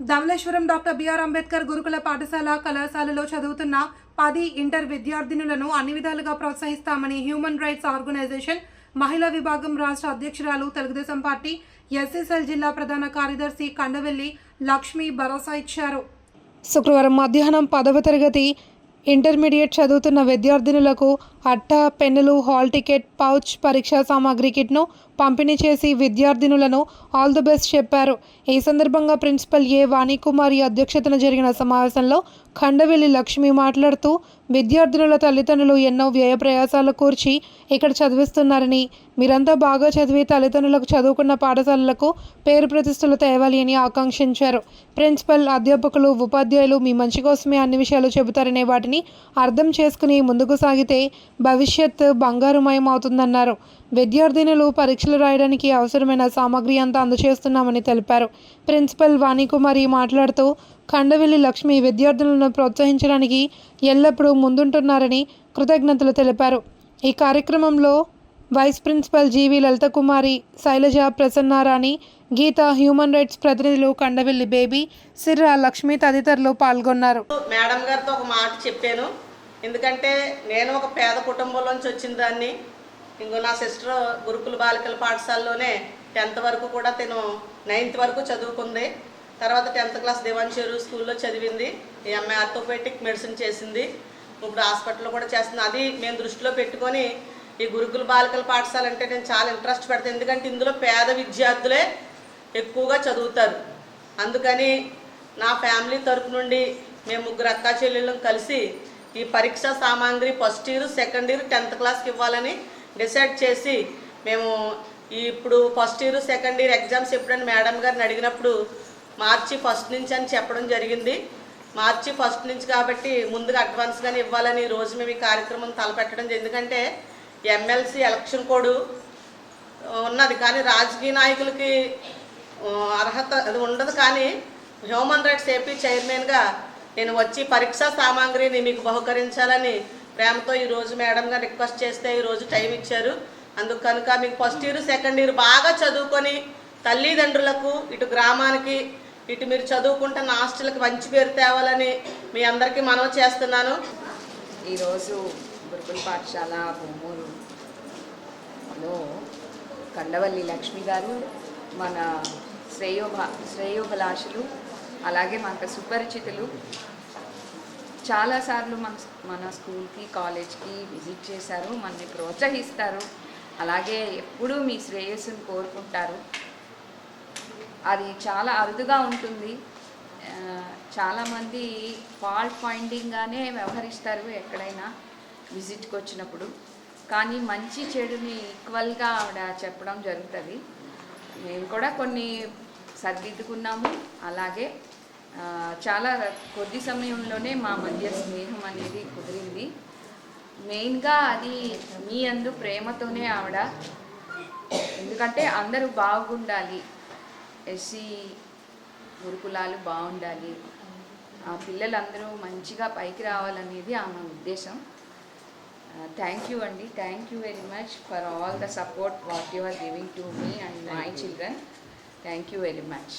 Dhavaleswaram doctor BR Ambedkar గురుకుల పాఠశాల కళాశాలలో చదువుతున్న పది ఇంటర్ విద్యార్థినులను అన్ని విధాలుగా ప్రోత్సహిస్తామని హ్యూమన్ రైట్స్ ఆర్గనైజేషన్ మహిళా విభాగం రాష్ట్ర అధ్యక్షురాలు తెలుగుదేశం పార్టీ ఎస్ఎస్ఎల్ జిల్లా ప్రధాన కార్యదర్శి కండవెల్లి లక్ష్మి భరోసా ఇచ్చారు. శుక్రవారం మధ్యాహ్నం పదవ తరగతి ఇంటర్మీడియట్ చదువుతున్న విద్యార్థినులకు అట్ట పెన్నులు హాల్ టికెట్ పౌచ్ పరీక్షా సామాగ్రి కిట్ను పంపిణీ చేసి విద్యార్థినులను ఆల్ ది బెస్ట్ చెప్పారు. ఈ సందర్భంగా ప్రిన్సిపల్ ఏ వాణికుమారి అధ్యక్షతన జరిగిన సమావేశంలో ఖండవెల్లి లక్ష్మి మాట్లాడుతూ విద్యార్థినుల తల్లిదండ్రులు ఎన్నో వ్యయ ప్రయాసాలు కూర్చి ఇక్కడ చదివిస్తున్నారని మీరంతా బాగా చదివి తల్లిదండ్రులకు చదువుకున్న పాఠశాలలకు పేరు ప్రతిష్టలు తేవాలి అని ఆకాంక్షించారు. ప్రిన్సిపల్ అధ్యాపకులు ఉపాధ్యాయులు మీ మంచి కోసమే అన్ని విషయాలు చెబుతారనే వాటిని అర్థం చేసుకుని ముందుకు సాగితే భవిష్యత్ బంగారుమయం అవుతుందన్నారు విద్యార్థినులు పరీక్ష పరీక్షలు రాయడానికి అవసరమైన సామాగ్రి అంతా అందజేస్తున్నామని తెలిపారు. ప్రిన్సిపల్ వాణికుమారి మాట్లాడుతూ ఖండవెల్లి లక్ష్మి విద్యార్థులను ప్రోత్సహించడానికి ఎల్లప్పుడూ ముందుంటున్నారని కృతజ్ఞతలు తెలిపారు. ఈ కార్యక్రమంలో vice principal GV Lalithakumari Sailaja Prasannarani Geetha human rights ప్రతినిధులు కండవెల్లి బేబీ సిర్రా లక్ష్మి తదితరులు పాల్గొన్నారు. మేడం గారితో ఒక మాట చెప్పాను. ఎందుకంటే నేను ఒక పేద కుటుంబంలోంచి వచ్చిన దాన్ని ఇంకో నా సిస్టర్ గురుకుల బాలికల పాఠశాలలోనే టెన్త్ వరకు కూడా తను నైన్త్ వరకు చదువుకుంది. తర్వాత టెన్త్ క్లాస్ దివాన్చేరు స్కూల్లో చదివింది. ఈ అమ్మాయి ఆర్థోపెటిక్ మెడిసిన్ చేసింది. ఇప్పుడు హాస్పిటల్లో కూడా చేస్తుంది. అది మేము దృష్టిలో పెట్టుకొని ఈ గురుకుల బాలికల పాఠశాల అంటే నేను చాలా ఇంట్రెస్ట్ పెడతాను ఎందుకంటే ఇందులో పేద విద్యార్థులే ఎక్కువగా చదువుతారు. అందుకని నా ఫ్యామిలీ తరపు నుండి మేము ముగ్గురు అక్కా చెల్లెళ్ళం కలిసి ఈ పరీక్ష సామాగ్రి first year second year tenth క్లాస్కి ఇవ్వాలని డిసైడ్ చేసి మేము ఇప్పుడు first year second year exams ఎప్పుడని madam గారిని అడిగినప్పుడు మార్చి ఫస్ట్ నుంచి అని చెప్పడం జరిగింది. మార్చి ఫస్ట్ నుంచి కాబట్టి ముందుగా అడ్వాన్స్గానే ఇవ్వాలని రోజు మేము ఈ కార్యక్రమం తలపెట్టడం ఎందుకంటే ఎమ్మెల్సీ ఎలక్షన్ కోడ్ ఉన్నది. కానీ రాజకీయ నాయకులకి అర్హత అది ఉండదు. కానీ హ్యూమన్ రైట్స్ ఏపీ చైర్మన్గా నేను వచ్చి పరీక్షా సామాగ్రిని మీకు బహుకరించాలని ప్రేమతో ఈరోజు మేడం గారు రిక్వెస్ట్ చేస్తే ఈరోజు టైం ఇచ్చారు. అందుకు కనుక మీకు ఫస్ట్ ఇయర్ సెకండ్ ఇయర్ బాగా చదువుకొని తల్లిదండ్రులకు ఇటు గ్రామానికి ఇటు మీరు చదువుకుంటున్న హాస్టల్కి మంచి పేరు తేవాలని మీ అందరికీ మనవి చేస్తున్నాను. ఈరోజు గురుకుల పాఠశాల బొమ్మూరులో కండవల్లి లక్ష్మి గారు మన శ్రేయోభ శ్రేయోభిలాషులు అలాగే మనకు సుపరిచితులు చాలాసార్లు మన మన స్కూల్కి కాలేజ్కి విజిట్ చేశారు మనని ప్రోత్సహిస్తారు. అలాగే ఎప్పుడూ మీ శ్రేయస్సును కోరుకుంటారు. అది చాలా అరుదుగా ఉంటుంది. చాలామంది ఫాల్ట్ ఫైండింగ్గానే వ్యవహరిస్తారు ఎక్కడైనా విజిట్కి వచ్చినప్పుడు. కానీ మంచి చెడుని ఈక్వల్గా ఆవిడ చెప్పడం జరుగుతుంది. మేము కూడా కొన్ని సర్దిద్దుకున్నాము. అలాగే చాలా కొద్ది సమయంలోనే మా మధ్య స్నేహం అనేది కుదిరింది. మెయిన్గా అది మీ అందు ప్రేమతోనే ఆవిడ. ఎందుకంటే అందరూ బాగుండాలి. ఎస్సీ గురుకులాలు బాగుండాలి. ఆ పిల్లలందరూ మంచిగా పైకి రావాలనేది ఆమె ఉద్దేశం. థ్యాంక్ యూ అండి. Thank you very much for all the support what you are giving to me and my children. Thank you very much.